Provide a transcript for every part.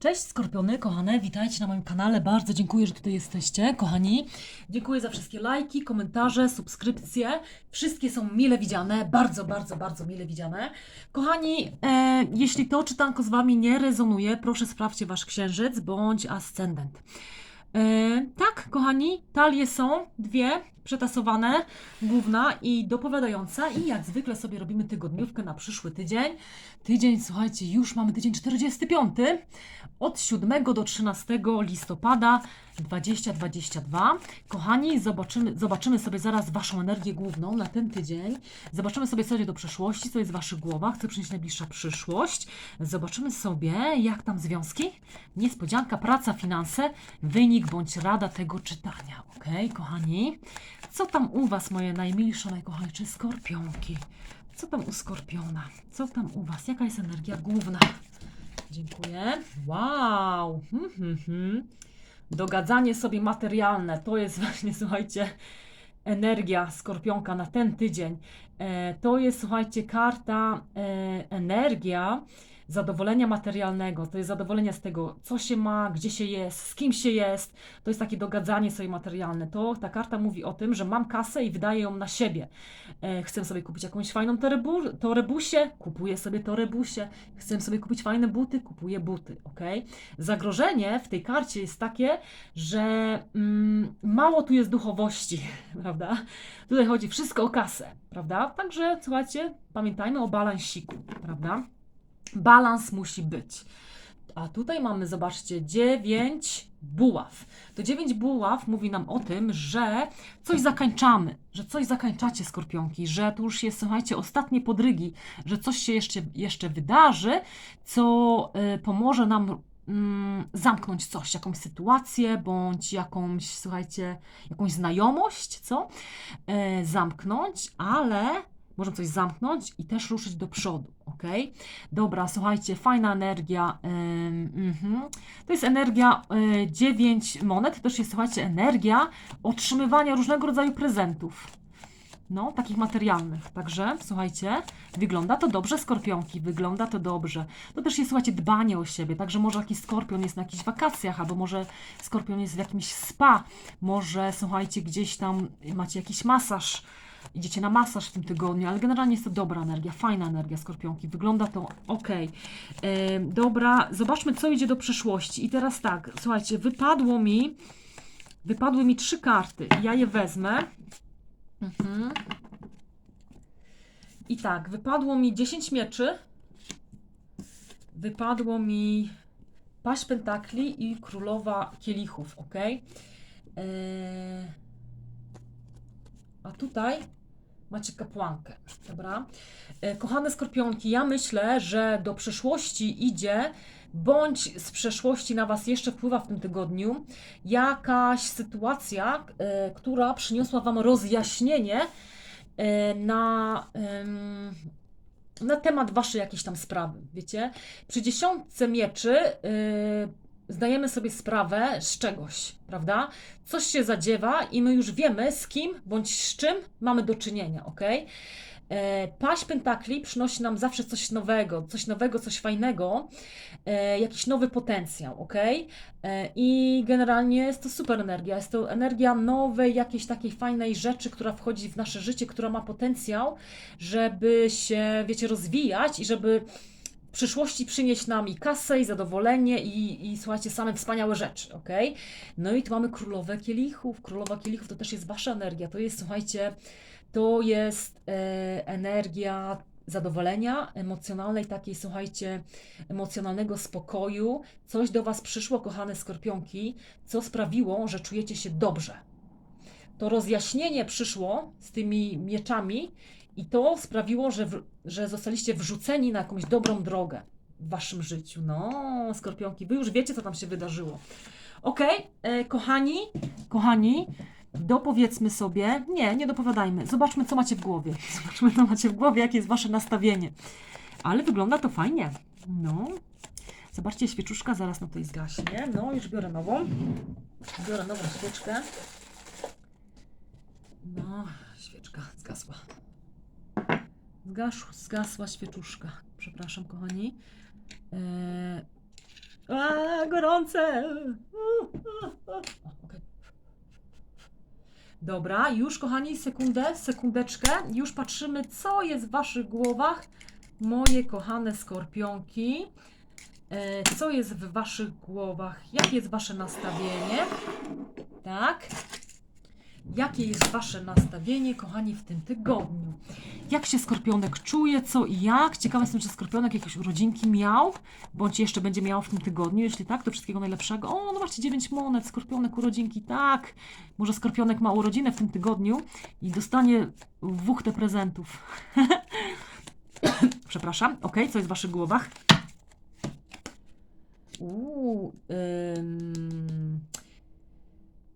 Cześć Skorpiony, kochane, witajcie na moim kanale. Bardzo dziękuję, że tutaj jesteście, kochani. Dziękuję za wszystkie lajki, komentarze, subskrypcje. Wszystkie są mile widziane, bardzo, bardzo, bardzo mile widziane. Kochani, e, jeśli to czytanko z Wami nie rezonuje, proszę sprawdźcie Wasz księżyc bądź ascendent. E, tak, kochani, talie są dwie przetasowane, główna i dopowiadająca i jak zwykle sobie robimy tygodniówkę na przyszły tydzień. Tydzień, słuchajcie, już mamy tydzień 45, od 7 do 13 listopada 2022. Kochani, zobaczymy, zobaczymy sobie zaraz Waszą energię główną na ten tydzień. Zobaczymy sobie, co idzie do przeszłości, co jest w Waszych głowach, co najbliższa przyszłość. Zobaczymy sobie, jak tam związki, niespodzianka, praca, finanse, wynik bądź rada tego czytania. Ok, kochani? Co tam u Was, moje najmilsze, najkochańsze skorpionki? Co tam u skorpiona? Co tam u Was? Jaka jest energia główna? Dziękuję. Wow! Hmm, hmm, hmm. Dogadzanie sobie materialne to jest właśnie, słuchajcie, energia skorpionka na ten tydzień. E, to jest, słuchajcie, karta e, energia zadowolenia materialnego. To jest zadowolenie z tego, co się ma, gdzie się jest, z kim się jest. To jest takie dogadzanie sobie materialne. To ta karta mówi o tym, że mam kasę i wydaję ją na siebie. E, chcę sobie kupić jakąś fajną torebu, torebusię, kupuję sobie torebusię. Chcę sobie kupić fajne buty, kupuję buty, ok? Zagrożenie w tej karcie jest takie, że mm, mało tu jest duchowości, prawda? Tutaj chodzi wszystko o kasę, prawda? Także słuchajcie, pamiętajmy o balansiku, prawda? Balans musi być. A tutaj mamy, zobaczcie, 9 buław. To 9 buław mówi nam o tym, że coś zakańczamy, że coś zakańczacie skorpionki, że tu już jest, słuchajcie, ostatnie podrygi, że coś się jeszcze, jeszcze wydarzy, co y, pomoże nam mm, zamknąć coś, jakąś sytuację, bądź jakąś, słuchajcie, jakąś znajomość, co? E, zamknąć, ale możemy coś zamknąć i też ruszyć do przodu, ok? Dobra, słuchajcie, fajna energia. ym, mhm. To jest energia 9 monet, to też jest, słuchajcie, energia otrzymywania różnego rodzaju prezentów. No, takich materialnych. Także, słuchajcie, wygląda to dobrze, skorpionki, wygląda to dobrze. To też jest, słuchajcie, dbanie o siebie. Także może jakiś skorpion jest na jakichś wakacjach, albo może skorpion jest w jakimś spa, może, słuchajcie, gdzieś tam macie jakiś masaż, idziecie na masaż w tym tygodniu, ale generalnie jest to dobra energia, fajna energia skorpionki. Wygląda to ok. dobra, zobaczmy, co idzie do przyszłości. I teraz tak, słuchajcie, wypadło mi, wypadły mi trzy karty. Ja je wezmę. Mhm. I tak, wypadło mi 10 mieczy. Wypadło mi paść pentakli i królowa kielichów, ok? Eee, a tutaj macie kapłankę, dobra? E, Kochane skorpionki, ja myślę, że do przyszłości idzie, bądź z przeszłości na Was jeszcze wpływa w tym tygodniu, jakaś sytuacja, e, która przyniosła Wam rozjaśnienie e, na, na temat Waszej jakiejś tam sprawy, wiecie? Przy dziesiątce mieczy zdajemy sobie sprawę z czegoś, prawda? Coś się zadziewa i my już wiemy z kim bądź z czym mamy do czynienia, ok? E, Paść pentakli przynosi nam zawsze coś nowego, coś nowego, coś fajnego, e, jakiś nowy potencjał, ok? E, I generalnie jest to super energia. Jest to energia nowej, jakiejś takiej fajnej rzeczy, która wchodzi w nasze życie, która ma potencjał, żeby się, wiecie, rozwijać i żeby przyszłości przynieść nam i kasę, i zadowolenie, i, i słuchajcie, same wspaniałe rzeczy, ok? No i tu mamy królowę kielichów. Królowa kielichów to też jest wasza energia. To jest, słuchajcie, to jest e, energia zadowolenia emocjonalnej, takiej, słuchajcie, emocjonalnego spokoju. Coś do was przyszło, kochane skorpionki, co sprawiło, że czujecie się dobrze. To rozjaśnienie przyszło z tymi mieczami i to sprawiło, że, w, że zostaliście wrzuceni na jakąś dobrą drogę w waszym życiu. No, skorpionki, wy już wiecie, co tam się wydarzyło. Okej, e, kochani, kochani, dopowiedzmy sobie, nie, nie dopowiadajmy, zobaczmy, co macie w głowie. Zobaczmy, co macie w głowie, jakie jest wasze nastawienie. Ale wygląda to fajnie. No, zobaczcie, świeczuszka zaraz na tej zgaśnie. No, już biorę nową. Biorę nową świeczkę. No, świeczka zgasła. Zgasz, zgasła świeczuszka. Przepraszam, kochani. Eee, a, gorące. Okej. Dobra, już kochani, sekundę, sekundeczkę. Już patrzymy, co jest w waszych głowach, moje kochane skorpionki. E, Co jest w waszych głowach? Jakie jest wasze nastawienie? Tak. Jakie jest wasze nastawienie, kochani, w tym tygodniu? Jak się skorpionek czuje, co i jak? Ciekawa jestem, czy skorpionek jakieś urodzinki miał, bądź jeszcze będzie miał w tym tygodniu. Jeśli tak, to wszystkiego najlepszego. O, no zobaczcie, 9 monet, skorpionek urodzinki, tak. Może skorpionek ma urodzinę w tym tygodniu i dostanie wuchtę prezentów. Przepraszam. Ok, co jest w waszych głowach? Uuu, ym...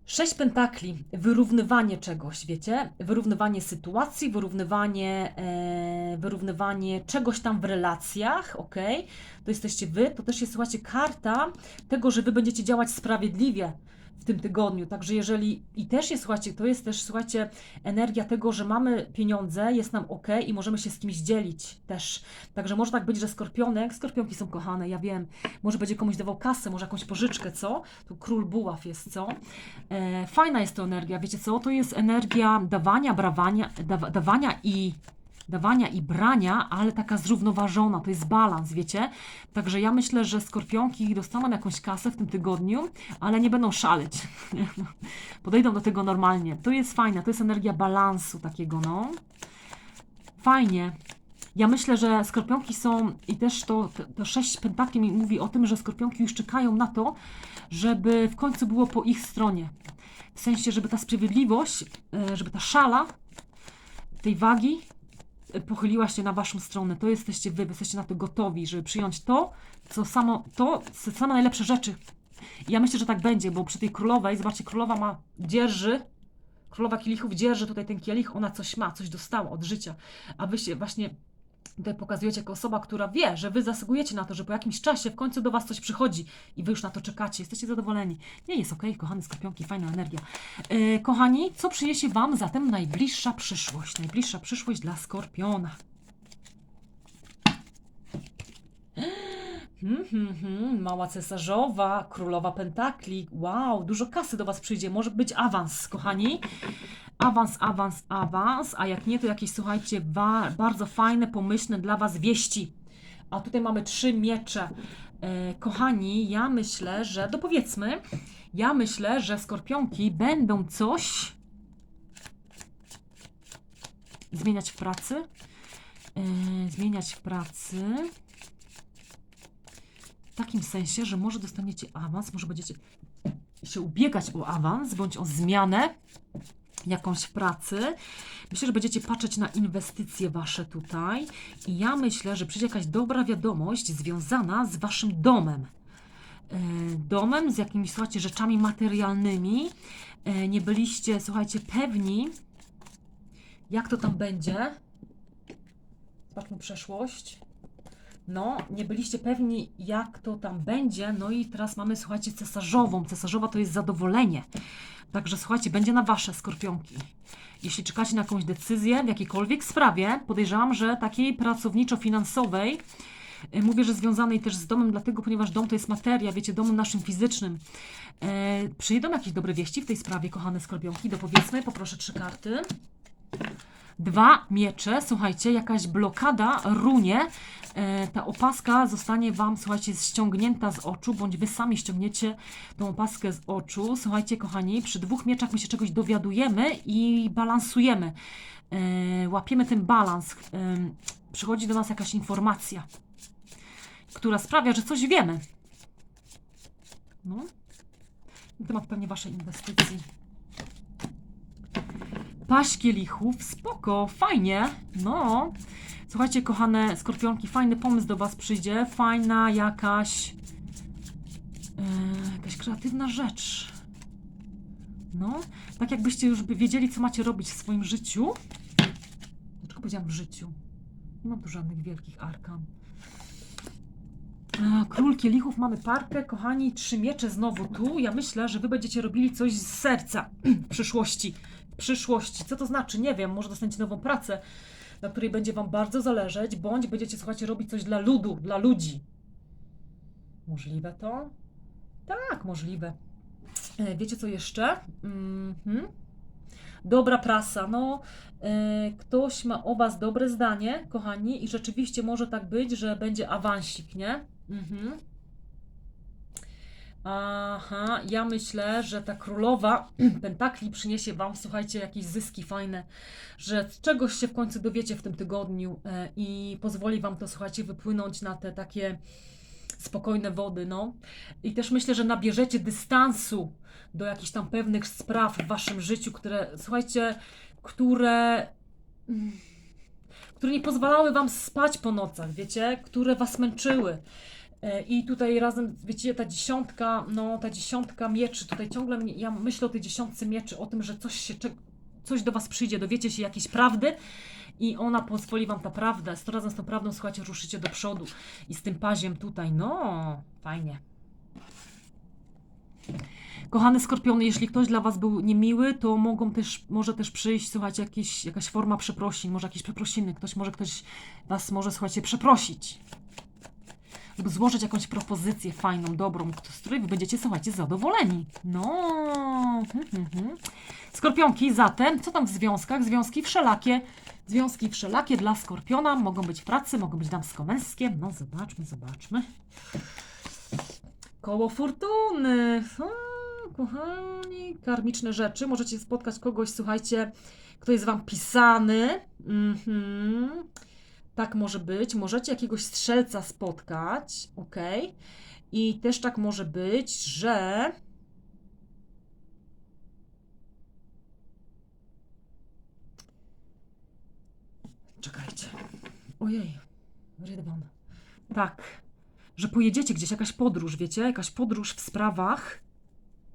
Sześć pentakli, wyrównywanie czegoś, wiecie? Wyrównywanie sytuacji, wyrównywanie, e, wyrównywanie czegoś tam w relacjach, ok? To jesteście wy, to też jest, słuchajcie, karta tego, że wy będziecie działać sprawiedliwie w tym tygodniu. Także jeżeli, i też jest, słuchajcie, to jest też, słuchajcie, energia tego, że mamy pieniądze, jest nam ok i możemy się z kimś dzielić też. Także może tak być, że skorpionek, skorpionki są kochane, ja wiem, może będzie komuś dawał kasę, może jakąś pożyczkę, co? Tu król buław jest, co? E, fajna jest to energia, wiecie co? To jest energia dawania, brawania, dawa, dawania i dawania i brania, ale taka zrównoważona, to jest balans, wiecie? Także ja myślę, że skorpionki dostaną jakąś kasę w tym tygodniu, ale nie będą szaleć. Podejdą do tego normalnie. To jest fajne, to jest energia balansu takiego, no. Fajnie. Ja myślę, że skorpionki są i też to, to, sześć pentakli mówi o tym, że skorpionki już czekają na to, żeby w końcu było po ich stronie. W sensie, żeby ta sprawiedliwość, e, żeby ta szala tej wagi pochyliła się na waszą stronę. To jesteście wy, jesteście na to gotowi, żeby przyjąć to, co samo, to, same najlepsze rzeczy. Ja myślę, że tak będzie, bo przy tej królowej, zobaczcie, królowa ma, dzierży, królowa kielichów dzierży tutaj ten kielich, ona coś ma, coś dostała od życia, a wy się właśnie tutaj pokazujecie jako osoba, która wie, że wy zasługujecie na to, że po jakimś czasie w końcu do was coś przychodzi i wy już na to czekacie, jesteście zadowoleni. Nie jest okej, kochane skorpionki, fajna energia. E, kochani, co przyniesie wam zatem najbliższa przyszłość? Najbliższa przyszłość dla skorpiona. Hmm, hmm, hmm, mała cesarzowa, królowa pentakli. Wow, dużo kasy do Was przyjdzie. Może być awans, kochani. Awans, awans, awans. A jak nie, to jakieś, słuchajcie, ba bardzo fajne, pomyślne dla Was wieści. A tutaj mamy trzy miecze. E, kochani, ja myślę, że, dopowiedzmy, ja myślę, że skorpionki będą coś zmieniać w pracy. E, zmieniać w pracy w takim sensie, że może dostaniecie awans, może będziecie się ubiegać o awans bądź o zmianę jakąś pracy. Myślę, że będziecie patrzeć na inwestycje wasze tutaj i ja myślę, że przyjdzie jakaś dobra wiadomość związana z waszym domem. E, Domem, z jakimiś, słuchajcie, rzeczami materialnymi. E, Nie byliście, słuchajcie, pewni, jak to tam będzie. Zobaczmy przeszłość. No, nie byliście pewni, jak to tam będzie. No i teraz mamy, słuchajcie, cesarzową. Cesarzowa to jest zadowolenie. Także słuchajcie, będzie na wasze skorpionki. Jeśli czekacie na jakąś decyzję w jakiejkolwiek sprawie, podejrzewam, że takiej pracowniczo-finansowej, y, mówię, że związanej też z domem, dlatego, ponieważ dom to jest materia, wiecie, domem naszym fizycznym. E, przyjdą jakieś dobre wieści w tej sprawie, kochane skorpionki? Dopowiedzmy, poproszę trzy karty. Dwa miecze, słuchajcie, jakaś blokada runie. E, ta opaska zostanie Wam, słuchajcie, ściągnięta z oczu, bądź Wy sami ściągniecie tą opaskę z oczu. Słuchajcie, kochani, przy dwóch mieczach my się czegoś dowiadujemy i balansujemy. E, łapiemy ten balans. E, przychodzi do nas jakaś informacja, która sprawia, że coś wiemy. No. Temat pewnie Waszej inwestycji. Paść kielichów, spoko, fajnie, no. Słuchajcie, kochane skorpionki, fajny pomysł do Was przyjdzie, fajna jakaś, e, jakaś kreatywna rzecz. No, tak jakbyście już by wiedzieli, co macie robić w swoim życiu. Dlaczego powiedziałam w życiu? Nie mam tu żadnych wielkich arkan. A, Król kielichów, mamy parkę, kochani, trzy miecze znowu tu. Ja myślę, że Wy będziecie robili coś z serca w przyszłości. Przyszłości. Co to znaczy? Nie wiem, może dostaniecie nową pracę, na której będzie Wam bardzo zależeć, bądź będziecie, słuchajcie, robić coś dla ludu, dla ludzi. Możliwe to? Tak, możliwe. E, Wiecie co jeszcze? Mhm. Dobra prasa. No, e, ktoś ma o Was dobre zdanie, kochani, i rzeczywiście może tak być, że będzie awansik, nie? Mhm. Aha, ja myślę, że ta królowa pentakli przyniesie Wam, słuchajcie, jakieś zyski fajne, że czegoś się w końcu dowiecie w tym tygodniu e, i pozwoli Wam to, słuchajcie, wypłynąć na te takie spokojne wody, no. I też myślę, że nabierzecie dystansu do jakichś tam pewnych spraw w Waszym życiu, które, słuchajcie, które... mm, które nie pozwalały Wam spać po nocach, wiecie, które Was męczyły. E, I tutaj razem, wiecie, ta dziesiątka, no ta dziesiątka mieczy, tutaj ciągle mnie, ja myślę o tej dziesiątce mieczy, o tym, że coś się, coś do Was przyjdzie, dowiecie się jakiejś prawdy i ona pozwoli Wam ta prawda, sto razem z tą prawdą, słuchajcie, ruszycie do przodu i z tym paziem tutaj, no, fajnie. Kochane skorpiony, jeśli ktoś dla Was był niemiły, to mogą też, może też przyjść, słuchajcie, jakieś, jakaś forma przeprosin, może jakieś przeprosiny, ktoś może ktoś Was może, słuchajcie, przeprosić złożyć jakąś propozycję fajną, dobrą, z której wy będziecie, słuchajcie, zadowoleni. No. hmm, hmm. Skorpionki, zatem, co tam w związkach? Związki wszelakie. Związki wszelakie dla skorpiona mogą być w pracy, mogą być damsko-męskie. No, zobaczmy, zobaczmy. Koło fortuny. Kochani, karmiczne rzeczy. Możecie spotkać kogoś, słuchajcie, kto jest wam pisany. Mhm. Tak może być. Możecie jakiegoś strzelca spotkać, ok. I też tak może być, że. Czekajcie. Ojej, Rydwan. Tak, że pojedziecie gdzieś, jakaś podróż, wiecie? Jakaś podróż w sprawach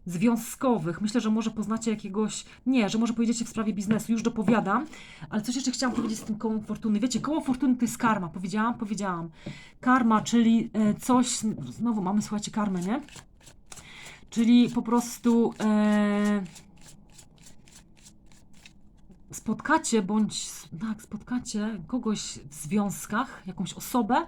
związkowych. Myślę, że może poznacie jakiegoś. Nie, że może pojedziecie w sprawie biznesu, już dopowiadam. Ale coś jeszcze chciałam powiedzieć z tym kołem fortuny. Wiecie, koło fortuny to jest karma. Powiedziałam, powiedziałam. Karma, czyli e, coś. Znowu mamy, słuchajcie, karmę, nie? Czyli po prostu. E, spotkacie bądź tak, spotkacie kogoś w związkach, jakąś osobę,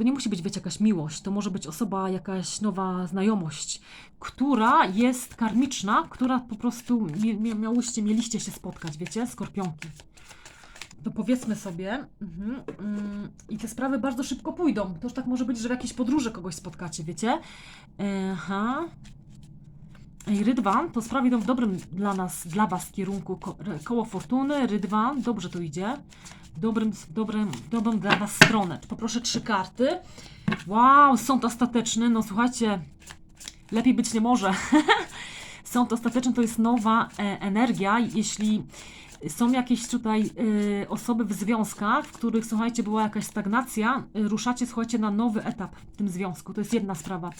to nie musi być, wiecie, jakaś miłość, to może być osoba, jakaś nowa znajomość, która jest karmiczna, która po prostu miałyście, mieliście się spotkać, wiecie, skorpionki. To powiedzmy sobie, mhm, mm, i te sprawy bardzo szybko pójdą. To już tak może być, że w jakiejś podróży kogoś spotkacie, wiecie. Aha. Ej, Rydwan, to sprawy idą w dobrym dla nas, dla Was kierunku. Ko koło fortuny, Rydwan, dobrze to idzie. Dobrym, dobrym, dobrą dla Was stronę. Poproszę trzy karty. Wow, sąd ostateczny. No słuchajcie, lepiej być nie może. sąd ostateczny to jest nowa e, energia. Jeśli są jakieś tutaj e, osoby w związkach, w których, słuchajcie, była jakaś stagnacja, e, ruszacie, słuchajcie, na nowy etap w tym związku. To jest jedna sprawa.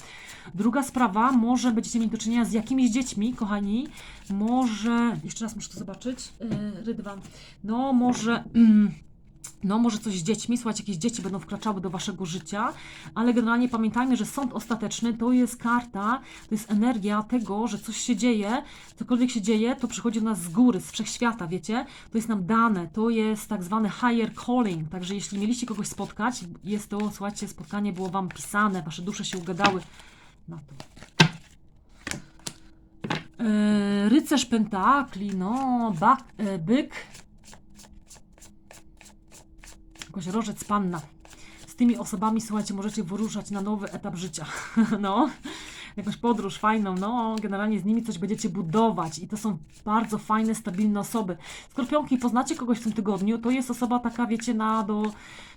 Druga sprawa, może będziecie mieli do czynienia z jakimiś dziećmi, kochani. Może, jeszcze raz muszę to zobaczyć, yy, Rydwan. No, może. mm, no, może coś z dziećmi, słuchajcie, jakieś dzieci będą wkraczały do waszego życia, ale generalnie pamiętajmy, że sąd ostateczny to jest karta, to jest energia tego, że coś się dzieje, cokolwiek się dzieje, to przychodzi do nas z góry, z wszechświata, wiecie? To jest nam dane, to jest tak zwany higher calling, także jeśli mieliście kogoś spotkać, jest to, słuchajcie, spotkanie było wam pisane, wasze dusze się ugadały na to. E, rycerz pentakli, no, ba, e, byk, jakoś rożec panna. Z tymi osobami, słuchajcie, możecie wyruszać na nowy etap życia. No, jakąś podróż fajną, no, generalnie z nimi coś będziecie budować i to są bardzo fajne, stabilne osoby. Skorpionki, poznacie kogoś w tym tygodniu, to jest osoba taka, wiecie, na, do,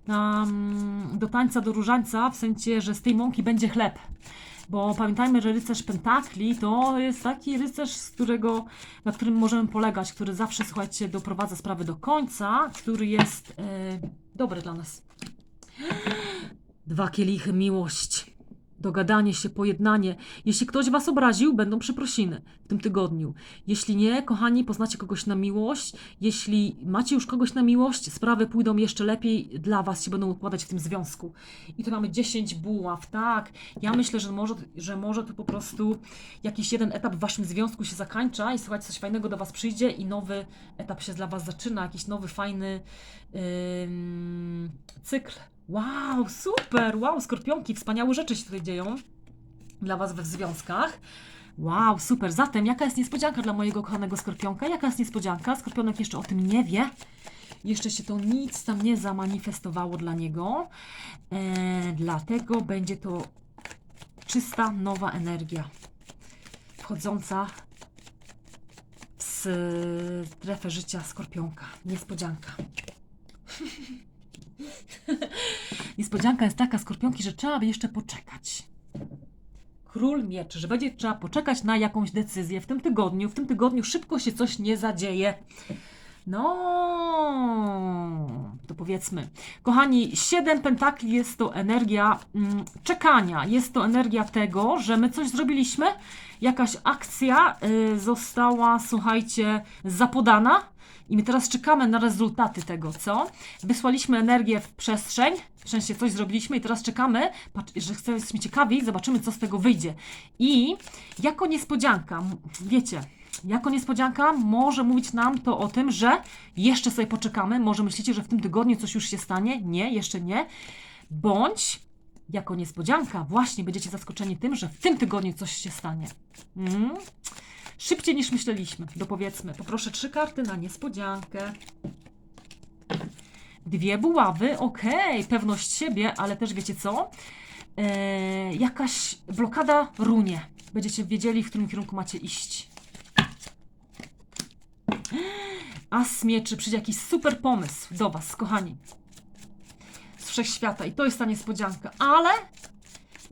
na, mm, do tańca, do różańca, w sensie, że z tej mąki będzie chleb. Bo pamiętajmy, że rycerz pentakli to jest taki rycerz, z którego, na którym możemy polegać, który zawsze, słuchajcie, doprowadza sprawy do końca, który jest e, dobry dla nas. Dwa kielichy, miłość. Dogadanie się, pojednanie. Jeśli ktoś Was obraził, będą przeprosiny w tym tygodniu. Jeśli nie, kochani, poznacie kogoś na miłość. Jeśli macie już kogoś na miłość, sprawy pójdą jeszcze lepiej dla Was, się będą układać w tym związku. I tu mamy 10 buław, tak. Ja myślę, że może, że może to po prostu jakiś jeden etap w Waszym związku się zakańcza i słuchajcie, coś fajnego do Was przyjdzie i nowy etap się dla Was zaczyna, jakiś nowy, fajny ym, cykl. Wow, super! Wow, skorpionki, wspaniałe rzeczy się tutaj dzieją. dla Was we związkach. Wow, super. Zatem, jaka jest niespodzianka dla mojego kochanego skorpionka? Jaka jest niespodzianka? Skorpionek jeszcze o tym nie wie. Jeszcze się to nic tam nie zamanifestowało dla niego. E, dlatego będzie to czysta, nowa energia wchodząca w strefę życia skorpionka. Niespodzianka. Niespodzianka jest taka skorpionki, że trzeba by jeszcze poczekać. Król mieczy, że będzie trzeba poczekać na jakąś decyzję w tym tygodniu. W tym tygodniu szybko się coś nie zadzieje. No, to powiedzmy. Kochani, siedem pentakli jest to energia mm, czekania. Jest to energia tego, że my coś zrobiliśmy, jakaś akcja y, została, słuchajcie, zapodana i my teraz czekamy na rezultaty tego, co? Wysłaliśmy energię w przestrzeń, w sensie coś zrobiliśmy i teraz czekamy, że chcemy, jesteśmy ciekawi, zobaczymy, co z tego wyjdzie. I jako niespodzianka, wiecie, jako niespodzianka może mówić nam to o tym, że jeszcze sobie poczekamy, może myślicie, że w tym tygodniu coś już się stanie? Nie, jeszcze nie. Bądź jako niespodzianka właśnie będziecie zaskoczeni tym, że w tym tygodniu coś się stanie. Mm. Szybciej niż myśleliśmy, dopowiedzmy. Poproszę trzy karty na niespodziankę. Dwie buławy, okej, pewność siebie, ale też wiecie co? Eee, jakaś blokada runie. Będziecie wiedzieli, w którym kierunku macie iść. As mieczy, przyjdzie jakiś super pomysł do Was, kochani. Z wszechświata. I to jest ta niespodzianka. Ale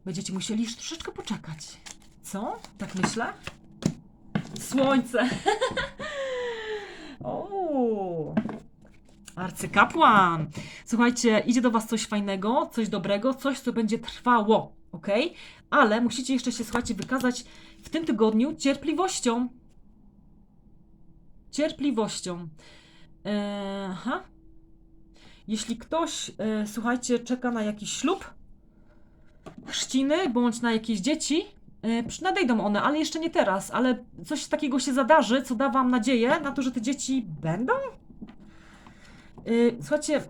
będziecie musieli już troszeczkę poczekać. Co? Tak myślę? Słońce. o. Arcykapłan. Słuchajcie, idzie do Was coś fajnego, coś dobrego, coś, co będzie trwało, ok? Ale musicie jeszcze się, słuchajcie, wykazać w tym tygodniu cierpliwością. Cierpliwością. E, aha. Jeśli ktoś, e, słuchajcie, czeka na jakiś ślub, chrzciny bądź na jakieś dzieci, nadejdą one, ale jeszcze nie teraz, ale coś takiego się zadarzy, co da Wam nadzieję na to, że te dzieci będą? Y, Słuchajcie,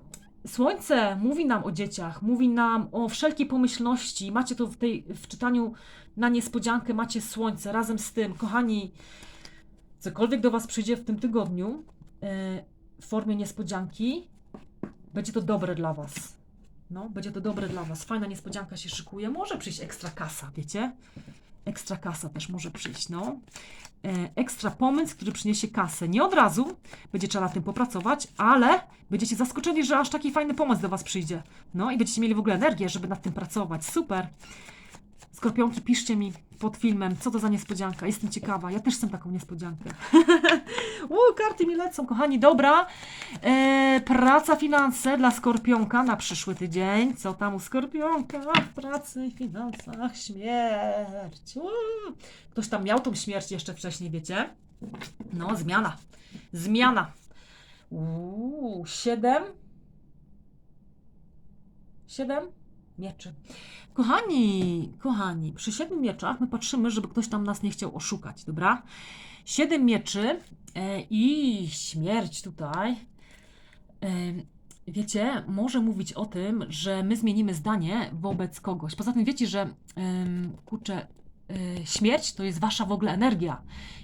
Słońce mówi nam o dzieciach, mówi nam o wszelkiej pomyślności. Macie to w, tej, w czytaniu na niespodziankę, macie Słońce razem z tym. Kochani, cokolwiek do Was przyjdzie w tym tygodniu y, w formie niespodzianki, będzie to dobre dla Was. No, będzie to dobre dla Was. Fajna niespodzianka się szykuje. Może przyjść ekstra kasa, wiecie? Ekstra kasa też może przyjść, no. E, ekstra pomysł, który przyniesie kasę. Nie od razu, będzie trzeba nad tym popracować, ale będziecie zaskoczeni, że aż taki fajny pomysł do Was przyjdzie. No i będziecie mieli w ogóle energię, żeby nad tym pracować. Super. Skorpionki, piszcie mi pod filmem, co to za niespodzianka. Jestem ciekawa. Ja też chcę taką niespodziankę. U, karty mi lecą, kochani. Dobra. E, praca, finanse dla Skorpionka na przyszły tydzień. Co tam u Skorpionka? W pracy i finansach śmierć. Ktoś tam miał tą śmierć jeszcze wcześniej, wiecie? No, zmiana. Zmiana. Uuu, siedem. Siedem mieczy. Kochani, kochani, przy siedmiu mieczach my patrzymy, żeby ktoś tam nas nie chciał oszukać, dobra? Siedem mieczy e, i śmierć tutaj. E, wiecie, może mówić o tym, że my zmienimy zdanie wobec kogoś. Poza tym wiecie, że kurczę, e, śmierć to jest wasza w ogóle energia.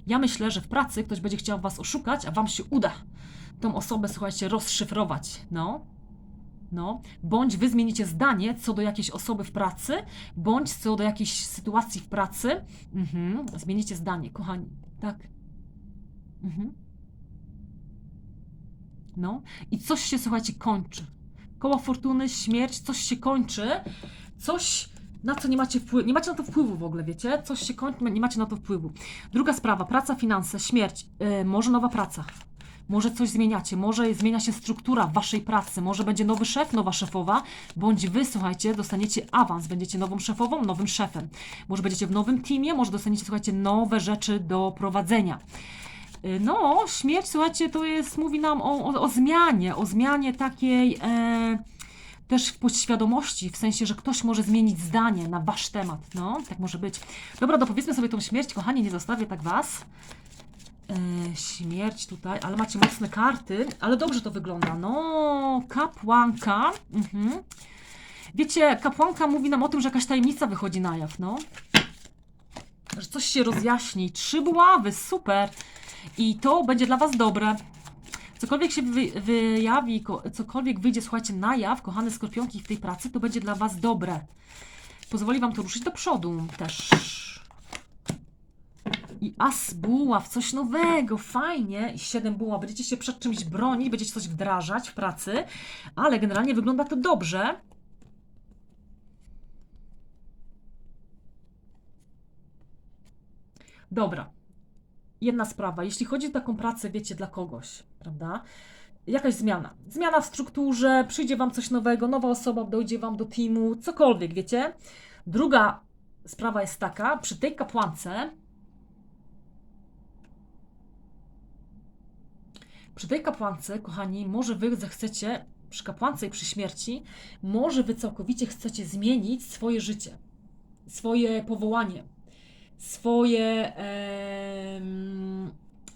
Ja myślę, że w pracy ktoś będzie chciał was oszukać, a wam się uda tą osobę, słuchajcie, rozszyfrować. No, no, bądź wy zmienicie zdanie co do jakiejś osoby w pracy, bądź co do jakiejś sytuacji w pracy. Mhm, zmienicie zdanie, kochani. Tak. Mhm. No, i coś się, słuchajcie, kończy. Koło fortuny, śmierć, coś się kończy, coś, na co nie macie wpływu, nie macie na to wpływu w ogóle, wiecie? Coś się kończy, nie macie na to wpływu. Druga sprawa, praca, finanse, śmierć, yy, może nowa praca. Może coś zmieniacie, może zmienia się struktura waszej pracy, może będzie nowy szef, nowa szefowa, bądź wy, słuchajcie, dostaniecie awans, będziecie nową szefową, nowym szefem. Może będziecie w nowym teamie, może dostaniecie, słuchajcie, nowe rzeczy do prowadzenia. Y, No, śmierć, słuchajcie, to jest, mówi nam o, o, o zmianie, o zmianie takiej e, też w podświadomości, w sensie, że ktoś może zmienić zdanie na wasz temat. No, tak może być. Dobra, dopowiedzmy sobie tą śmierć, kochani, nie zostawię tak was. E, śmierć tutaj, ale macie mocne karty, ale dobrze to wygląda. No, kapłanka. Mhm. Wiecie, kapłanka mówi nam o tym, że jakaś tajemnica wychodzi na jaw, no. że coś się rozjaśni. Trzy buławy, super. I to będzie dla Was dobre. Cokolwiek się wy, wyjawi, ko- cokolwiek wyjdzie, słuchajcie, na jaw, kochane skorpionki w tej pracy, to będzie dla Was dobre. Pozwoli Wam to ruszyć do przodu też. I as buław, coś nowego, fajnie. I siedem buław, będziecie się przed czymś bronić, będziecie coś wdrażać w pracy, ale generalnie wygląda to dobrze. Dobra. Jedna sprawa, jeśli chodzi o taką pracę, wiecie, dla kogoś, prawda? Jakaś zmiana. Zmiana w strukturze, przyjdzie Wam coś nowego, nowa osoba dojdzie Wam do teamu, cokolwiek, wiecie? Druga sprawa jest taka, przy tej kapłance, przy tej kapłance, kochani, może Wy zechcecie, przy kapłance i przy śmierci, może Wy całkowicie chcecie zmienić swoje życie, swoje powołanie, swoje,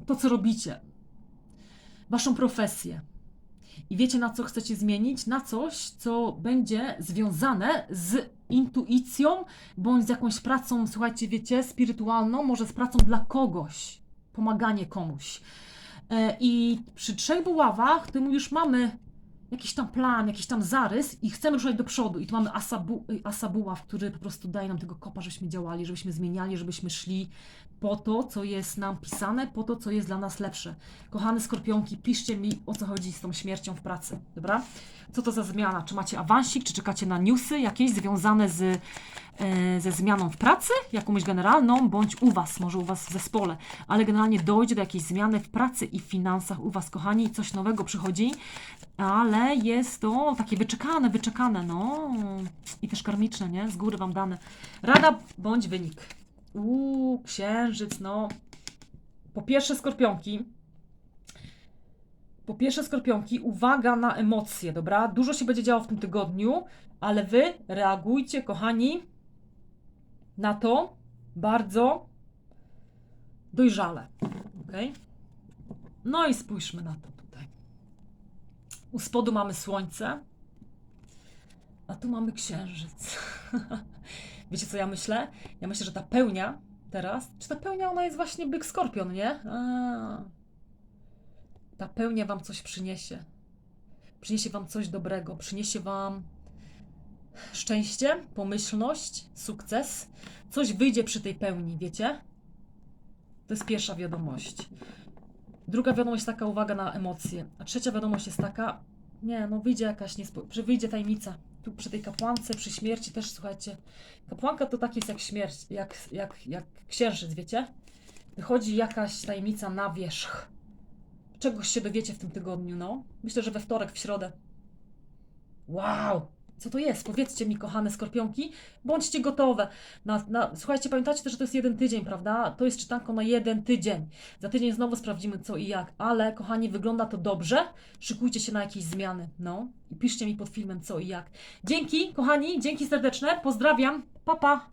to co robicie, Waszą profesję. I wiecie, na co chcecie zmienić? Na coś, co będzie związane z intuicją, bądź z jakąś pracą, słuchajcie, wiecie, spirytualną, może z pracą dla kogoś, pomaganie komuś. E, I przy trzech buławach, to już mamy jakiś tam plan, jakiś tam zarys i chcemy ruszać do przodu. I tu mamy asa, bu, y, asa buław, który po prostu daje nam tego kopa, żebyśmy działali, żebyśmy zmieniali, żebyśmy szli po to, co jest nam pisane, po to, co jest dla nas lepsze. Kochane skorpionki, piszcie mi, o co chodzi z tą śmiercią w pracy, dobra? Co to za zmiana? Czy macie awansik, czy czekacie na newsy jakieś związane z, ze zmianą w pracy, jakąś generalną, bądź u Was, może u Was w zespole, ale generalnie dojdzie do jakiejś zmiany w pracy i finansach u Was, kochani, coś nowego przychodzi, ale jest to takie wyczekane, wyczekane, no i też karmiczne, nie? Z góry Wam dane. Rada bądź wynik. Uuu, księżyc, no. Po pierwsze, skorpionki. Po pierwsze, skorpionki, uwaga na emocje, dobra? Dużo się będzie działo w tym tygodniu, ale wy reagujcie, kochani, na to bardzo dojrzale. ok? No i spójrzmy na to tutaj. U spodu mamy słońce, a tu mamy księżyc. Wiecie, co ja myślę? Ja myślę, że ta pełnia teraz, czy ta pełnia ona jest właśnie byk skorpion, nie? A. Ta pełnia wam coś przyniesie. Przyniesie wam coś dobrego, przyniesie wam szczęście, pomyślność, sukces. Coś wyjdzie przy tej pełni, wiecie? To jest pierwsza wiadomość. Druga wiadomość taka uwaga na emocje. A trzecia wiadomość jest taka, nie, no wyjdzie jakaś niespo... że wyjdzie tajemnica. Tu przy tej kapłance, przy śmierci też, słuchajcie. Kapłanka to tak jest jak śmierć, jak, jak, jak księżyc, wiecie? Wychodzi jakaś tajemnica na wierzch. Czegoś się dowiecie w tym tygodniu, no. Myślę, że we wtorek, w środę. Wow! Co to jest? Powiedzcie mi, kochane skorpionki. Bądźcie gotowe. Na, na, słuchajcie, pamiętacie też, że to jest jeden tydzień, prawda? To jest czytanko na jeden tydzień. Za tydzień znowu sprawdzimy co i jak. Ale, kochani, wygląda to dobrze. Szykujcie się na jakieś zmiany. No. I piszcie mi pod filmem co i jak. Dzięki, kochani. Dzięki serdeczne. Pozdrawiam. Pa, pa.